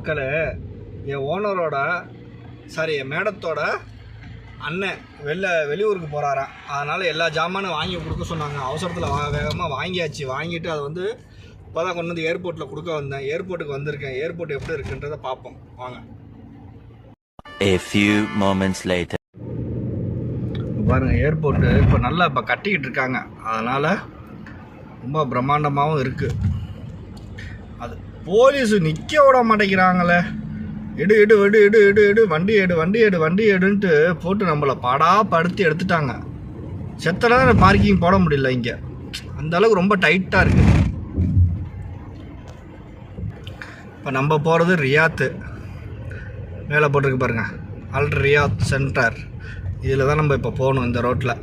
மக்களே என் ஓனரோட சாரி என் மேடத்தோட அண்ணன் வெளில வெளியூருக்கு போகிறாராம் அதனால் எல்லா ஜாமானும் வாங்கி கொடுக்க சொன்னாங்க. அவசரத்தில் வா வேகமாக வாங்கியாச்சு. வாங்கிட்டு அதை வந்து இப்போ தான் கொண்டு வந்து ஏர்போர்ட்டில் கொடுக்க வந்தேன். ஏர்போர்ட்டுக்கு வந்திருக்கேன். ஏர்போர்ட் எப்படி இருக்குன்றதை பார்ப்போம். வாங்க. A few moments later. பாருங்க ஏர்போர்ட்டு இப்போ நல்லா இப்போ கட்டிக்கிட்டு இருக்காங்க. அதனால் ரொம்ப பிரம்மாண்டமாகவும் இருக்குது போலீஸு நிற்க விட மாட்டேங்கிறாங்களே. எடு எடு எடு எடு எடு எடு வண்டி எடு வண்டி எடு வண்டி எடுன்ட்டு போட்டு நம்மளை பாடா படுத்தி எடுத்துட்டாங்க. செத்தனா பார்க்கிங் போட முடியல இங்கே. அந்த அளவுக்கு ரொம்ப டைட்டாக இருக்குது இப்போ நம்ம போகிறது ரியாத்து. மேலே போட்டிருக்கு பாருங்க. Al Riyadh centre. இதில் தான் நம்ம இப்போ போகணும் இந்த ரோட்டில்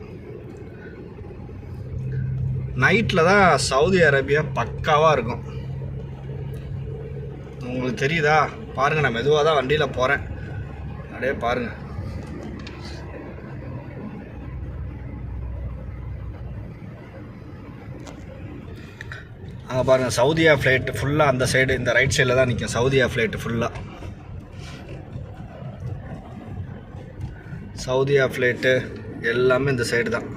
நைட்டில் தான் சவுதி அரேபியா பக்காவாக இருக்கும். உங்களுக்கு தெரியுதா? பாருங்கள் நான் மெதுவாக தான் வண்டியில் போகிறேன் அப்படியே பாருங்கள் அங்கே பாருங்கள் சவுதியா ஃப்ளைட்டு ஃபுல்லாக அந்த சைடு இந்த ரைட் சைடில் தான் நிற்கும் சவுதியா ஃப்ளைட்டு ஃபுல்லாக சவுதியா ஃப்ளைட்டு எல்லாமே இந்த சைடு தான்.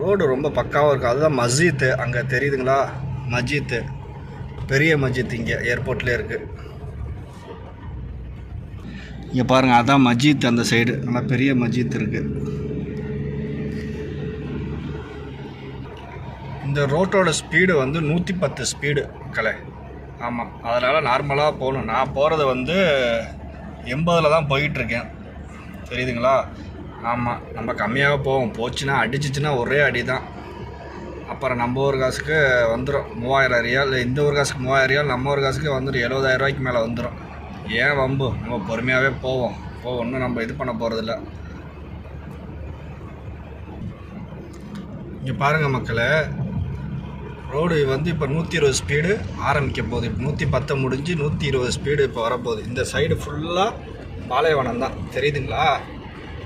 ரோடு ரொம்ப பக்காவாக இருக்கும். அதுதான் மஸ்ஜித்து அங்கே தெரியுதுங்களா? மஸ்ஜித்து பெரிய மஸ்ஜித் இங்கே ஏர்போர்ட்லேயே இருக்குது இங்கே பாருங்கள் அதான் மஸ்ஜித் அந்த சைடு நல்லா பெரிய மஸ்ஜித் இருக்குது இந்த ரோட்டோட ஸ்பீடு வந்து நூற்றி பத்து ஸ்பீடு கலை. ஆமாம் அதனால் நார்மலாக போகணும். நான் போகிறது வந்து எண்பதில் தான் போயிட்டுருக்கேன். தெரியுதுங்களா? ஆமாம் நம்ம கம்மியாக போவோம். போச்சுன்னா அடிச்சிச்சுன்னா ஒரே அடி தான் அப்புறம் நம்ம ஒரு காசுக்கு வந்துடும் மூவாயிரம் ரியால். இந்த ஒரு காசுக்கு மூவாயிரம் ரியால் நம்ம ஒரு காசுக்கு வந்துடும் எழுபதாயிரம் ரூபாய்க்கு மேலே வந்துடும் ஏன் வம்பு? நம்ம பொறுமையாகவே போவோம். இப்போ ஒன்றும் நம்ம இது பண்ண போகிறதில்ல இங்கே பாருங்கள் மக்களே. ரோடு வந்து இப்போ நூற்றி இருபது ஸ்பீடு ஆரம்பிக்க போகுது. இப்போ நூற்றி பத்து முடிஞ்சு நூற்றி இருபது ஸ்பீடு இப்போ வரப்போகுது. இந்த சைடு ஃபுல்லாக பாலைவனம் தான். தெரியுதுங்களா?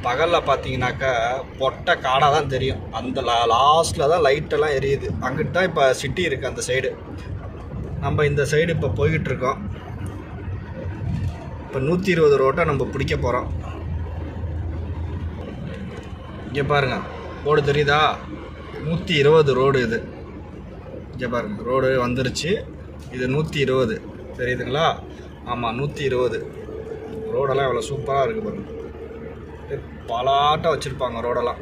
பகலில் பார்த்தீங்கன்னாக்கா பொட்டை காடாக தான் தெரியும். அந்த லா லாஸ்ட்டில் தான் லைட்டெல்லாம் எரியுது. அங்கிட்டு தான் இப்போ சிட்டி இருக்குது அந்த சைடு நம்ம இந்த சைடு இப்போ போய்கிட்டுருக்கோம் இப்போ நூற்றி இருபது ரோட்டை நம்ம பிடிக்க போகிறோம் இங்கே பாருங்க. ரோடு தெரியுதா? நூற்றி இருபது ரோடு இது. இங்கே பாருங்க. ரோடு வந்துருச்சு. இது நூற்றி இருபது. தெரியுதுங்களா? ஆமாம் நூற்றி இருபது. ரோடெல்லாம் எவ்வளோ சூப்பராக இருக்குது பாருங்கள் பலாட்டம் வச்சுருப்பாங்க ரோடெல்லாம்.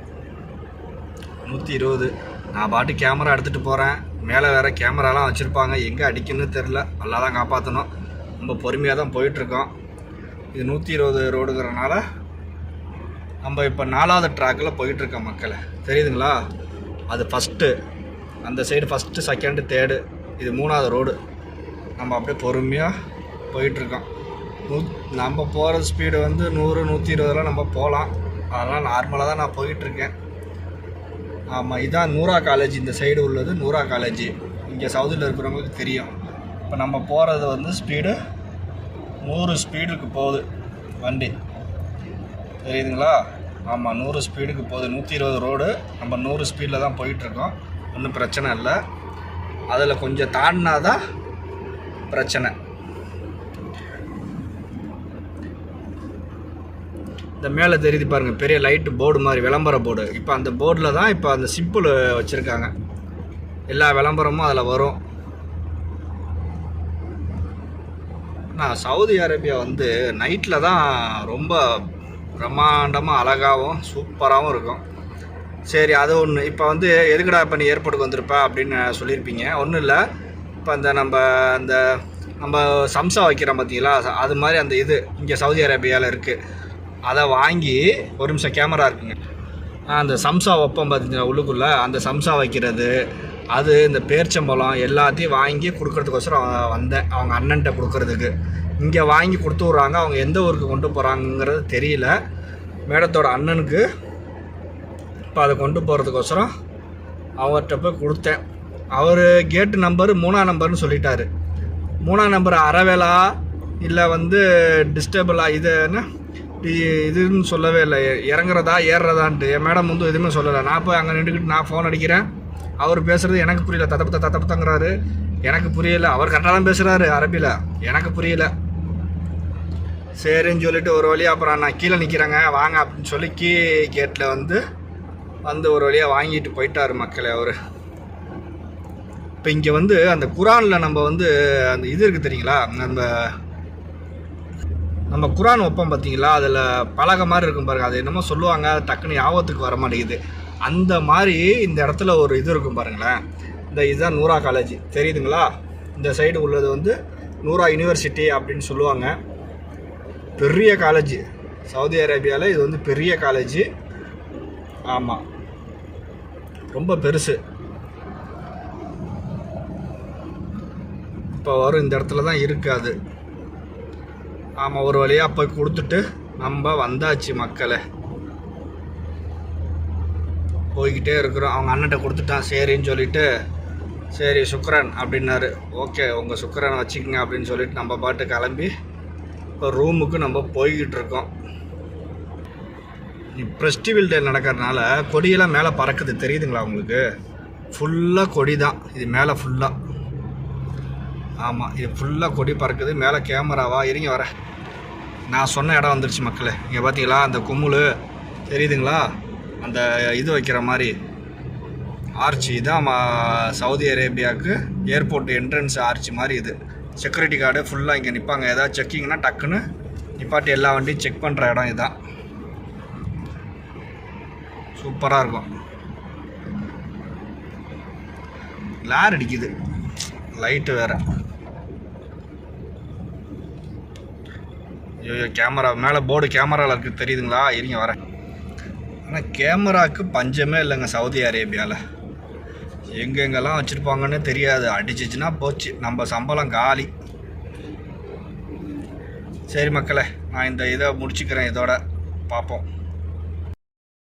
நூற்றி இருபது. நான் பாட்டு கேமரா எடுத்துகிட்டு போகிறேன் மேலே வேறு கேமராலாம் வச்சுருப்பாங்க. எங்கே அடிக்கணும்னு தெரில நல்லா தான் காப்பாற்றணும் ரொம்ப பொறுமையாக தான் போயிட்டுருக்கோம். இது நூற்றி இருபது ரோடுங்கிறனால நம்ம இப்போ நாலாவது ட்ராக்கில் போயிட்டுருக்கோம் மக்களை. தெரியுதுங்களா? அது ஃபஸ்ட்டு அந்த சைடு ஃபஸ்ட்டு செகண்டு தேர்டு இது மூணாவது ரோடு நம்ம அப்படியே பொறுமையாக போயிட்டுருக்கோம். நூ நம்ம போகிற ஸ்பீடு வந்து நூறு நூற்றி இருபதெல்லாம் நம்ம போகலாம் அதெல்லாம் நார்மலாக தான் நான் போயிட்டுருக்கேன். ஆமாம் இதான் நூரா காலேஜ் இந்த சைடு உள்ளது நூரா காலேஜ் இங்கே சவுதியில் இருக்கிறவங்களுக்கு தெரியும். இப்போ நம்ம போகிறது வந்து ஸ்பீடு நூறு ஸ்பீடுக்கு போகுது. வண்டி. தெரியுதுங்களா? ஆமாம் நூறு ஸ்பீடுக்கு போகுது. நூற்றி இருபது ரோடு நம்ம நூறு ஸ்பீடில் தான் போயிட்டுருக்கோம். ஒன்றும் பிரச்சனை இல்லை. அதில் கொஞ்சம் தாண்டினா தான் பிரச்சனை. இந்த மேலே தெரியுது பாருங்கள் பெரிய லைட்டு போர்டு மாதிரி விளம்பர போர்டு இப்போ அந்த போர்டில் தான் இப்போ அந்த சிம்பிள் வச்சுருக்காங்க. எல்லா விளம்பரமும் அதில் வரும். நான் சவுதி அரேபியா வந்து நைட்டில் தான் ரொம்ப பிரம்மாண்டமாக அழகாகவும் சூப்பராகவும் இருக்கும். சரி அது ஒன்று இப்போ வந்து எதுக்குடா இப்போ நீ ஏர்போர்ட்டுக்கு வந்திருப்ப அப்படின்னு சொல்லியிருப்பீங்க. ஒன்றும் இல்லை. இப்போ அந்த நம்ம அந்த நம்ம சம்சா வைக்கிறோம் பார்த்தீங்களா அது மாதிரி அந்த இது இங்கே சவுதி அரேபியாவில் இருக்குது அதை வாங்கி ஒரு நிமிஷம் கேமரா இருக்குங்க. அந்த சம்சா வைப்போம் பார்த்தீங்கன்னா உள்ளுக்குள்ளே? அந்த சம்சா வைக்கிறது அது இந்த பேர்ச்சம்பழம் எல்லாத்தையும் வாங்கி கொடுக்கறதுக்கோசரம் வந்தேன். அவங்க அண்ணன்ட்ட கொடுக்கறதுக்கு. இங்கே வாங்கி கொடுத்து விட்றாங்க. அவங்க எந்த ஊருக்கு கொண்டு போகிறாங்கிறது தெரியல. மேடத்தோட அண்ணனுக்கு இப்போ அதை கொண்டு போகிறதுக்கோசரம் அவர்கிட்ட போய் கொடுத்தேன். அவர் கேட்டு நம்பர் மூணாம் நம்பர்னு சொல்லிட்டாரு. மூணாம் நம்பர் அறவேலா இல்லை வந்து டிஸ்டர்பிளா இது என்ன? இதுன்னு சொல்லவே இல்லை. இறங்குறதா ஏறுறதான்ட்டு. என் மேடம் வந்து எதுவுமே சொல்லலை. நான் போய் அங்கே நின்றுக்கிட்டு நான் ஃபோன் அடிக்கிறேன். அவர் பேசுகிறது எனக்கு புரியல. தத்தப்பத்த தத்தப்பத்தங்கிறாரு எனக்கு புரியல. அவர் கரெக்டாக தான் பேசுகிறாரு அரபியில் எனக்கு புரியல. சரின்னு சொல்லிட்டு ஒரு வழியாக அப்புறம் நான் கீழே நிற்கிறேங்க வாங்க அப்படின்னு சொல்லி கீ கேட்டில் வந்து வந்து ஒரு வழியாக வாங்கிட்டு போயிட்டாரு மக்களே அவர். இப்போ இங்கே வந்து அந்த குரானில் நம்ம வந்து அந்த இது இருக்குது தெரியுங்களா? நம்ம நம்ம குரான் வைப்போம் பார்த்தீங்களா? அதில் பழக மாதிரி இருக்கும் பாருங்கள் அது என்னமோ சொல்லுவாங்க அது டக்குன்னு ஞாபகத்துக்கு வர மாட்டேங்குது. அந்த மாதிரி இந்த இடத்துல ஒரு இது இருக்கும் பாருங்களேன். இந்த இதுதான் நூரா காலேஜ் தெரியுதுங்களா? இந்த சைடு உள்ளது வந்து நூரா யூனிவர்சிட்டி அப்படின்னு சொல்லுவாங்க. பெரிய காலேஜ் சவுதி அரேபியாவில் இது வந்து பெரிய காலேஜ் ஆமாம் ரொம்ப பெருசு. இப்போ வரும் இந்த இடத்துல தான் இருக்காது ஆமாம் ஒரு வழியாக போய் கொடுத்துட்டு நம்ம வந்தாச்சு மக்களை. போய்கிட்டே இருக்கிறோம். அவங்க அண்ணன்ட்ட கொடுத்துட்டான். சரின்னு சொல்லிட்டு சரி சுக்ரன் அப்படின்னாரு. ஓகே உங்கள் சுக்ரனை வச்சுக்கோங்க அப்படின்னு சொல்லிட்டு நம்ம பாட்டு கிளம்பி இப்போ ரூமுக்கு நம்ம போய்கிட்டு இருக்கோம். ஃபெஸ்டிவல் டே நடக்கிறதுனால கொடியெல்லாம் மேலே பறக்குது. தெரியுதுங்களா உங்களுக்கு? ஃபுல்லாக கொடி தான் இது மேலே ஃபுல்லாக ஆமாம் இது ஃபுல்லாக கொடி பறக்குது. மேலே கேமராவா இறங்கி வர. நான் சொன்ன இடம் வந்துருச்சு மக்களே. இங்கே பார்த்தீங்களா அந்த கும்முழு தெரியுதுங்களா? அந்த இது வைக்கிற மாதிரி. ஆர்ச்சி. இதான் சவுதி அரேபியாவுக்கு ஏர்போர்ட் என்ட்ரன்ஸ் ஆர்ச்சி மாதிரி இது. செக்யூரிட்டி கார்டு ஃபுல்லாக இங்கே நிற்பாங்க ஏதாவது செக்கிங்னா டக்குன்னு நிப்பாட்டி எல்லா வண்டியும் செக் பண்ணுற இடம் இதுதான் சூப்பராக இருக்கும். லேர் அடிக்குது. லைட்டு வேறு. ஐயோ கேமரா மேலே போர்டு கேமராவில் இருக்குது தெரியுதுங்களா? இருங்க வரேன். ஆனால் கேமராவுக்கு பஞ்சமே இல்லைங்க சவுதி அரேபியாவில் எங்கெங்கெல்லாம் வச்சுருப்பாங்கன்னு தெரியாது. அடிச்சிச்சுன்னா போச்சு. நம்ம சம்பளம் காலி. சரி மக்களே நான் இந்த இதை முடிச்சுக்கிறேன் இதோட. பார்ப்போம்.